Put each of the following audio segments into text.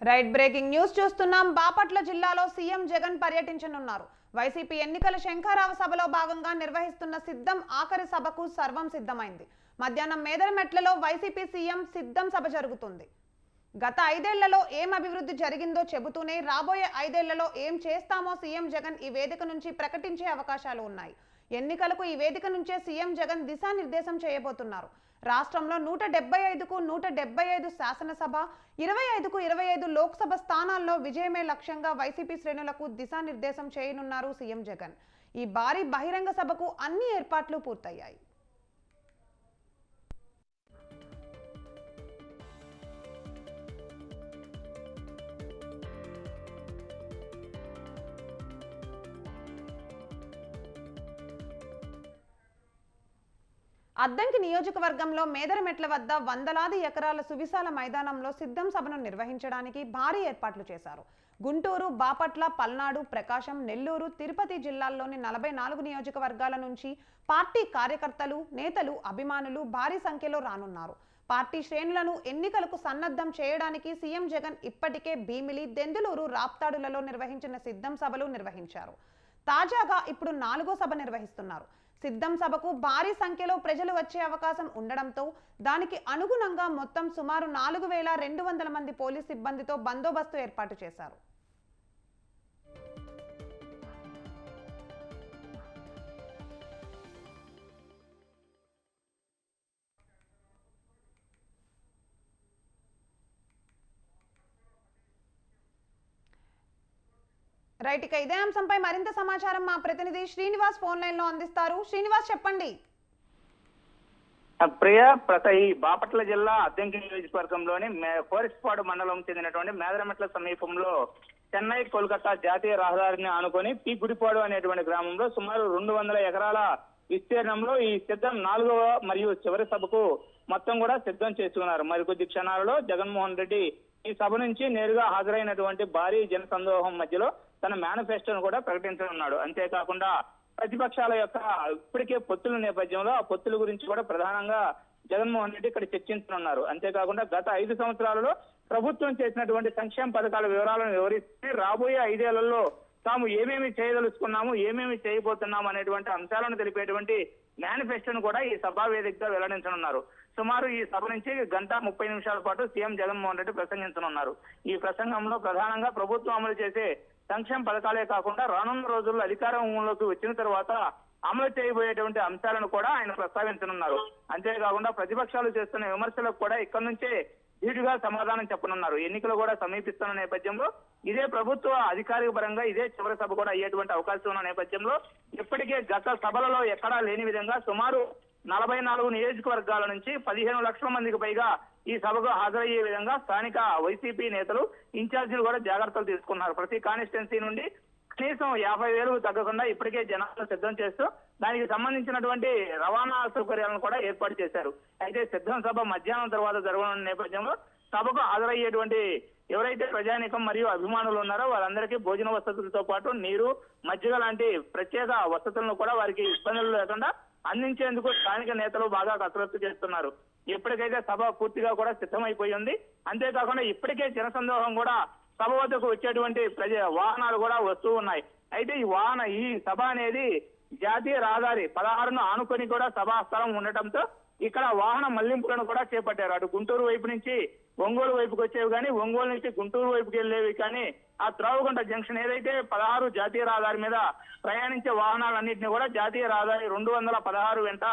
Right breaking news చూస్తున్నాం. బాపట్ల జిల్లాలో CM Jagan పర్యటించనున్నారు. వైసీపీ ఎన్నికల శంఖారావ సభలో భాగంగా నిర్వహిస్తున్న సిద్ధం ఆఖరి సభకు సర్వం సిద్ధమైంది. మధ్యాహ్నం మేదరమెట్లలో వైసీపీ సీఎం సిద్ధం సభ జరుగుతుంది. గత ఐదేళ్ళలో ఏం అభివృద్ధి జరిగిందో చెబుతూనే రాబోయే ఐదేళ్ళలో ఏం చేస్తామో సీఎం జగన్ ఈ వేదిక నుంచి ప్రకటించే అవకాశాలు ఉన్నాయి. ఎన్నికలకు ఈ వేదిక నుంచే సీఎం జగన్ దిశానిర్దేశం చేయబోతున్నారు. రాష్ట్రంలో నూట డెబ్బై ఐదుకు నూట డెబ్బై ఐదు శాసనసభ ఇరవై ఐదుకు ఇరవై ఐదు లోక్సభ స్థానాల్లో విజయమే లక్ష్యంగా వైసీపీ శ్రేణులకు దిశానిర్దేశం చేయనున్నారు సీఎం జగన్. ఈ భారీ బహిరంగ సభకు అన్ని ఏర్పాట్లు పూర్తయ్యాయి. అద్దంకి నియోజకవర్గంలో మేదరమెట్ల వద్ద వందలాది ఎకరాల సువిశాల మైదానంలో సిద్ధం సభను నిర్వహించడానికి భారీ ఏర్పాట్లు చేశారు. గుంటూరు బాపట్ల పల్నాడు ప్రకాశం నెల్లూరు తిరుపతి జిల్లాల్లోని నలభై నాలుగు నియోజకవర్గాల నుంచి పార్టీ కార్యకర్తలు నేతలు అభిమానులు భారీ సంఖ్యలో రానున్నారు. పార్టీ శ్రేణులను ఎన్నికలకు సన్నద్ధం చేయడానికి సీఎం జగన్ ఇప్పటికే భీమిలి దెందులూరు రాప్తాడులలో నిర్వహించిన సిద్ధం సభలు నిర్వహించారు. తాజాగా ఇప్పుడు నాలుగో సభ నిర్వహిస్తున్నారు. సిద్ధం సభకు భారీ సంఖ్యలో ప్రజలు వచ్చే అవకాశం ఉండడంతో దానికి అనుగుణంగా మొత్తం సుమారు నాలుగు వేల రెండు వందల మంది పోలీస్ సిబ్బందితో బందోబస్తు ఏర్పాటు చేశారు. రైట్ ఇక ఇదే అంశంపై మరింత సమాచారం మా ప్రతినిధి శ్రీనివాస్ ఫోన్ లైన్లో అందిస్తారు. శ్రీనివాస్ చెప్పండి. ప్రియ ప్రత ఈ బాపట్ల జిల్లా అద్దెంకి నియోజకవర్గంలోని కోరిస్పాడు మండలం చెందినటువంటి మేదరమెట్ల సమీపంలో చెన్నై కోల్కతా జాతీయ రహదారిని ఆనుకొని పి గుడిపాడు అనేటువంటి గ్రామంలో సుమారు రెండు వందల ఎకరాల విస్తీర్ణంలో ఈ సిద్ధం నాలుగవ మరియు చివరి సభకు మొత్తం కూడా సిద్ధం చేసుకున్నారు. మరికొద్ది క్షణాలలో జగన్మోహన్ రెడ్డి ఈ సభ నుంచి నేరుగా హాజరైనటువంటి భారీ జన సందోహం మధ్యలో తన మేనిఫెస్టోను కూడా ప్రకటించనున్నాడు. అంతేకాకుండా ప్రతిపక్షాల యొక్క ఇప్పటికే పొత్తుల నేపథ్యంలో ఆ పొత్తుల గురించి కూడా ప్రధానంగా జగన్మోహన్ రెడ్డి ఇక్కడ చర్చించనున్నారు. అంతేకాకుండా గత ఐదు సంవత్సరాలలో ప్రభుత్వం చేసినటువంటి సంక్షేమ పథకాల వివరాలను వివరిస్తే రాబోయే ఐదేళ్ళలో తాము ఏమేమి చేయదలుచుకున్నాము ఏమేమి చేయబోతున్నాము అనేటువంటి అంశాలను తెలిపేటువంటి మేనిఫెస్టోను కూడా ఈ సభా వేదికగా వెల్లడించనున్నారు. సుమారు ఈ సభ నుంచి గంట ముప్పై నిమిషాల పాటు సీఎం జగన్మోహన్ రెడ్డి ప్రసంగించనున్నారు. ఈ ప్రసంగంలో ప్రధానంగా ప్రభుత్వం అమలు చేసే సంక్షేమ పథకాలే కాకుండా రానున్న రోజుల్లో అధికారంలోకి వచ్చిన తర్వాత అమలు చేయబోయేటువంటి అంశాలను కూడా ఆయన ప్రస్తావించనున్నారు. అంతేకాకుండా ప్రతిపక్షాలు చేస్తున్న విమర్శలకు కూడా ఇక్కడ నుంచే ధీటుగా సమాధానం చెప్పనున్నారు. ఎన్నికలు కూడా సమీపిస్తున్న నేపథ్యంలో ఇదే ప్రభుత్వ అధికారిక పరంగా ఇదే చివరి సభ కూడా అయ్యేటువంటి అవకాశం ఉన్న నేపథ్యంలో ఇప్పటికే గత సభలలో ఎక్కడా లేని విధంగా సుమారు నలభై నాలుగు నియోజకవర్గాల నుంచి పదిహేను లక్షల మందికి పైగా ఈ సభకు హాజరయ్యే విధంగా స్థానిక వైసీపీ నేతలు ఇన్ఛార్జీలు కూడా జాగ్రత్తలు తీసుకున్నారు. ప్రతి కానిస్టెన్సీ నుండి కనీసం యాభై వేలు తగ్గకుండా ఇప్పటికే జనాలను సిద్ధం చేస్తూ దానికి సంబంధించినటువంటి రవాణా సౌకర్యాలను కూడా ఏర్పాటు చేశారు. అయితే సిద్ధం సభ మధ్యాహ్నం తర్వాత జరగనున్న నేపథ్యంలో సభకు హాజరయ్యేటువంటి ఎవరైతే ప్రజానికం మరియు అభిమానులు ఉన్నారో వారందరికీ భోజన వసతులతో పాటు నీరు మజ్జిగ లాంటి ప్రత్యేక వసతులను కూడా వారికి ఇబ్బందులు లేకుండా అందించేందుకు స్థానిక నేతలు బాగా కసరత్తు చేస్తున్నారు. ఇప్పటికైతే సభ పూర్తిగా కూడా సిద్ధమైపోయి ఉంది. అంతేకాకుండా ఇప్పటికే జనసందోహం కూడా సభ వద్దకు వచ్చేటువంటి ప్రజ వాహనాలు కూడా వస్తూ ఉన్నాయి. అయితే ఈ వాహన ఈ సభ అనేది జాతీయ రహదారి పదహారును ఆనుకొని కూడా సభా స్థలం ఉండటంతో ఇక్కడ వాహన మళ్ళింపులను కూడా చేపట్టారు. అటు గుంటూరు వైపు నుంచి ఒంగోలు వైపుకి వచ్చేవి కానీ ఒంగోలు నుంచి గుంటూరు వైపుకి వెళ్ళేవి కానీ ఆ త్రావుగుంట జంక్షన్ ఏదైతే పదహారు జాతీయ రహదారి మీద ప్రయాణించే వాహనాలన్నింటినీ కూడా జాతీయ రహదారి రెండు వందల పదహారు వెంట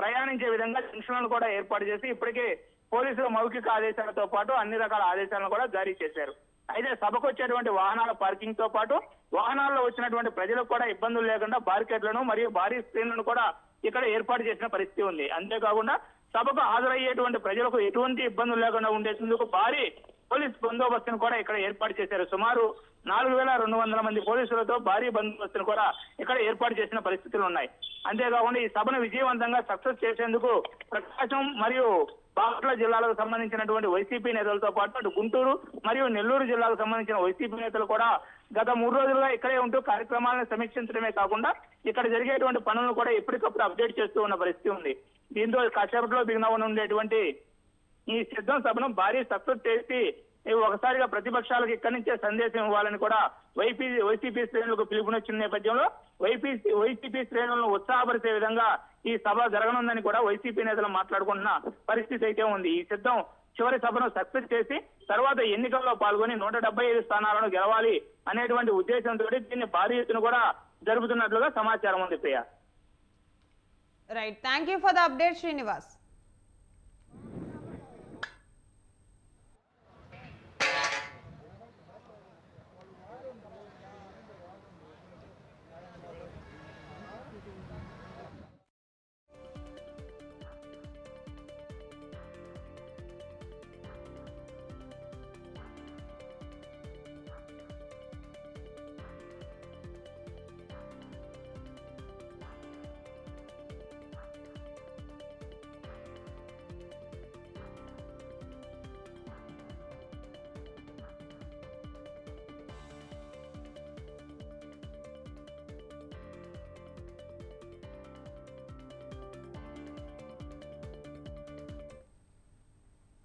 ప్రయాణించే విధంగా జంక్షన్లను కూడా ఏర్పాటు చేసి ఇప్పటికే పోలీసులు మౌఖిక ఆదేశాలతో పాటు అన్ని రకాల ఆదేశాలను కూడా జారీ చేశారు. అయితే సభకు వచ్చేటువంటి వాహనాల పార్కింగ్తో పాటు వాహనాల్లో వచ్చినటువంటి ప్రజలకు కూడా ఇబ్బందులు లేకుండా బార్కెట్లను మరియు భారీ స్క్రీన్లను కూడా ఇక్కడ ఏర్పాటు చేసిన పరిస్థితి ఉంది. అంతేకాకుండా సభకు హాజరయ్యేటువంటి ప్రజలకు ఎటువంటి ఇబ్బందులు లేకుండా ఉండేందుకు భారీ పోలీస్ బందోబస్తును కూడా ఇక్కడ ఏర్పాటు చేశారు. సుమారు నాలుగు వేల రెండు వందల మంది పోలీసులతో భారీ బందోబస్తును కూడా ఇక్కడ ఏర్పాటు చేసిన పరిస్థితులు ఉన్నాయి. అంతేకాకుండా ఈ సభను విజయవంతంగా సక్సెస్ చేసేందుకు ప్రకాశం మరియు బాపట్ల జిల్లాలకు సంబంధించినటువంటి వైసీపీ నేతలతో పాటు అటు గుంటూరు మరియు నెల్లూరు జిల్లాకు సంబంధించిన వైసీపీ నేతలు కూడా గత మూడు రోజులుగా ఇక్కడే ఉంటూ కార్యక్రమాలను సమీక్షించడమే కాకుండా ఇక్కడ జరిగేటువంటి పనులను కూడా ఎప్పటికప్పుడు అప్డేట్ చేస్తూ ఉన్న పరిస్థితి ఉంది. దీంతో కాసేపట్లో బిగిన ఉండేటువంటి ఈ సిద్ధం సభను భారీ సక్సెస్ చేసి ఒకసారిగా ప్రతిపక్షాలకు ఇక్కడి నుంచే సందేశం ఇవ్వాలని కూడా వైపీ వైసీపీ శ్రేణులకు పిలుపునిచ్చిన నేపథ్యంలో వైపీసీ వైసీపీ శ్రేణులను ఉత్సాహపరిచే విధంగా ఈ సభ జరగనుందని కూడా వైసీపీ నేతలు మాట్లాడుకుంటున్న పరిస్థితి అయితే ఉంది. ఈ సిద్ధం చివరి సభను సక్సెస్ చేసి తర్వాత ఎన్నికల్లో పాల్గొని నూట డెబ్బై ఐదు స్థానాలను గెలవాలి అనేటువంటి ఉద్దేశంతో దీన్ని భారీ ఎత్తున కూడా జరుపుతున్నట్లుగా సమాచారం ఉంది Priya. Right thank you for the update Srinivas